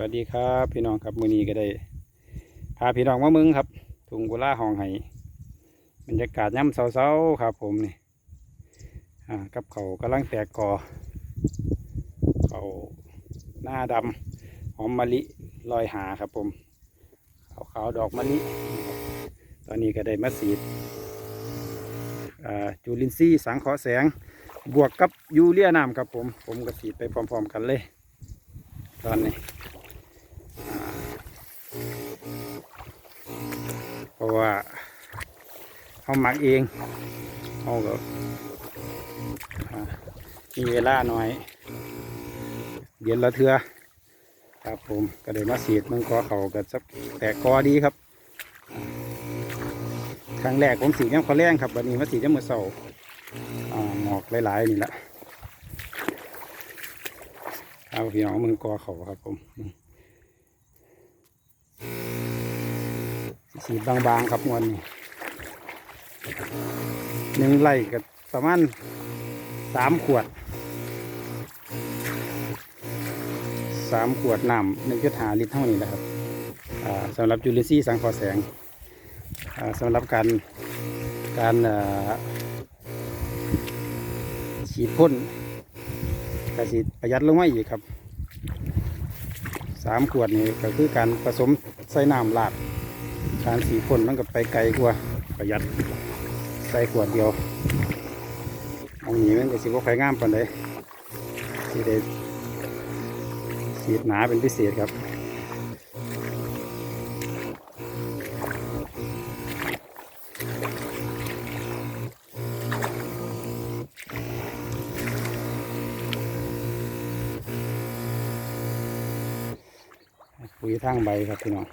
วัสดีครับพี่น้องครับมือนี้ก็ได้พาพี่น้องมามึงครับถุงกุล่าห้องไห้บรรยากาศย่ำเศร้าๆครับ ผมนี่อ่ากับเขากำลังแตกกอเขาหน้าดำหอมมะลิลอยหาครับ ผมขาวขาวดอกมะลิตอนนี้ก็ได้มาสีดอ่าจูลินทรีย์สังเคราะห์แสง บวกกับยูเรียน้ำครับผม ผมก็สีดไปพร้อม ๆ กันเลย ตอนนี้ ราะว่าเขาหมักเองเขาก็อ่ามีเวลาหน่อยเดือนละเทือครับผมก็เลยมาสีดมันก็เขาก็สักแต่กอดีครับอ่าครั้งแรกผมสีดยังพอแรงครับวันนี้มาสีดยังมือเสาอ่าหมอกหลายๆนี่แหละเอาพี่น้องมึงกอเขาครับผม สีบางๆครับงวนนี้หนึ่งไร่ก็ประมาณสามขวดสามขวดน้ำหนึ่งจุดหาลิตรเท่านี้แหละครับสำหรับจุลินทรีย์สังเคราะห์แสงสำหรับการการฉีดพ่นกสิประหยัดลงมาอีกครับสามขวดนี้ก็คือการผสมใส่น้ำลาด การสีพ่นมันก็ไปไกลกว่าประหยัดใส่ขวดเดียวเอาหนีมันก็สิบ่ค่อยงามปานใดสิได้สีดหนาเป็นพิเศษครับปุ๋ยทางใบครับพี่น้อง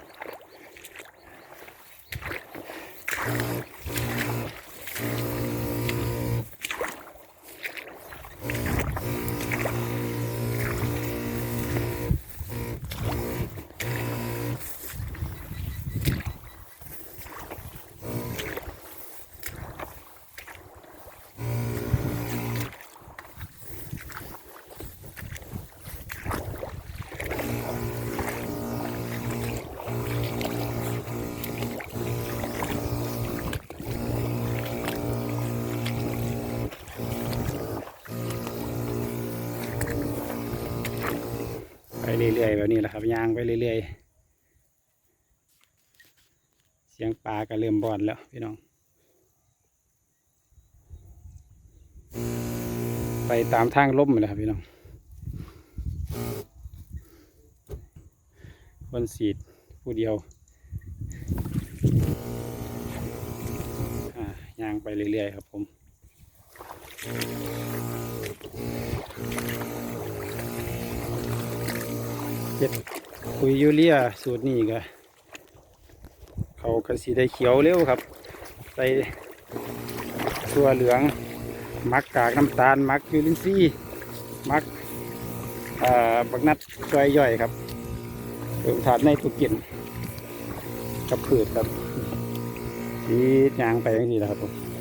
ไปเรื่อยๆแบบนี้แหละครับยางไปเรื่อยๆ เสียงปลาก็เริ่มบ่อนแล้วพี่น้อง ไปตามทางล่มเลยครับพี่น้อง คนสีดผู้เดียวอ่าย่างไปเรื่อยๆครับผม เจ็ดปุ๋ยยูเรียสูตรนี้ก็เขาก็สีได้เขียวเร็วครับ ใส่ตัวเหลือง มักกากน้ำตาล มักยูรินซีมักบักนัดจอยย่อยครับเติมถาดในตุกินกับผืดครับสียางไปอย่างนี้แหละครับผม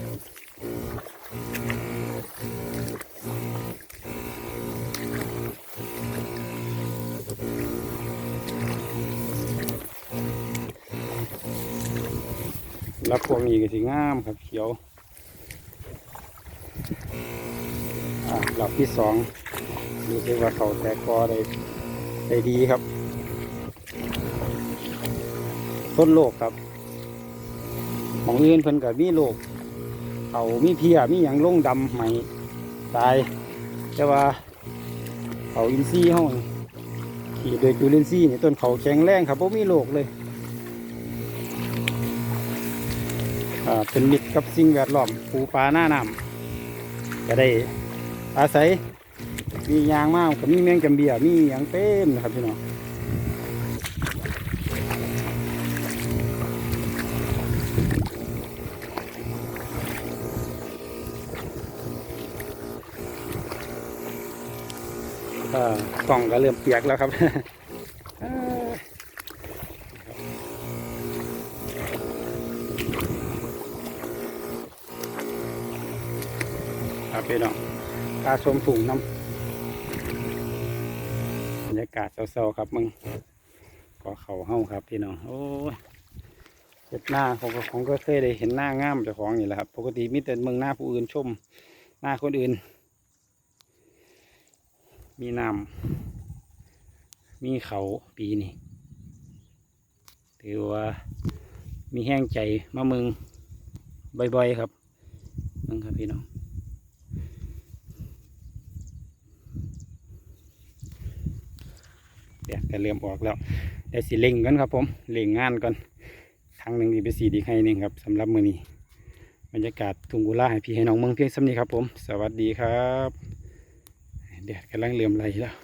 แล้วพวกนี้ก็สีงามครับเขียวอ่ารอบที่สองดูสิว่าเขาแตกกอได้ได้ดีครับ ต้นโลกครับหมองอื่นเพิ่นกับมีโลกเขามีเพียมีอย่างลงดำใหม่ตาย แต่ว่าเขาอินทรีย์ห้องขี่โดยจุลินทรีย์นี่ต้นเขาแข็งแรงครับเพราะมีโลกเลย เป็นมิตรกับสิ่งแวดล้อมปูปลาหน้าน้ำก็ได้อาศัยมียางมากกับมีแมงจำเบียมีอย่างเต็มนะครับพี่น้องกล่องก็เริ่มเปียกแล้วครับ ครับพี่น้องตาชมถุงน้ำบรรยากาศเศร้าๆครับมึงก่อเขาเฮาครับพี่น้องโอ้ยเห็ดหน้าของของก็เคยได้เห็นหน้างามเจ้าของนี่แหละครับ ปกติมีแต่เมืองหน้าผู้อื่นชม หน้าคนอื่น มีน้ำมีเขาปีนี้ถือว่ามีแห้งใจมามืองบ่อยๆครับมืองครับพี่น้อง แดดก็เริ่มออกแล้วเดี๋ยวสีเล่งกันครับผมเล่งงานก่อนทางหนึ่งนี่เป็นสีดีให้หนึ่งครับสำหรับมือนี้บรรยากาศทุ่งกุลาให้พี่ให้น้องเมืองเพียงสำนี้ครับผม สวัสดีครับแดดกำลังเริ่มไหลแล้ว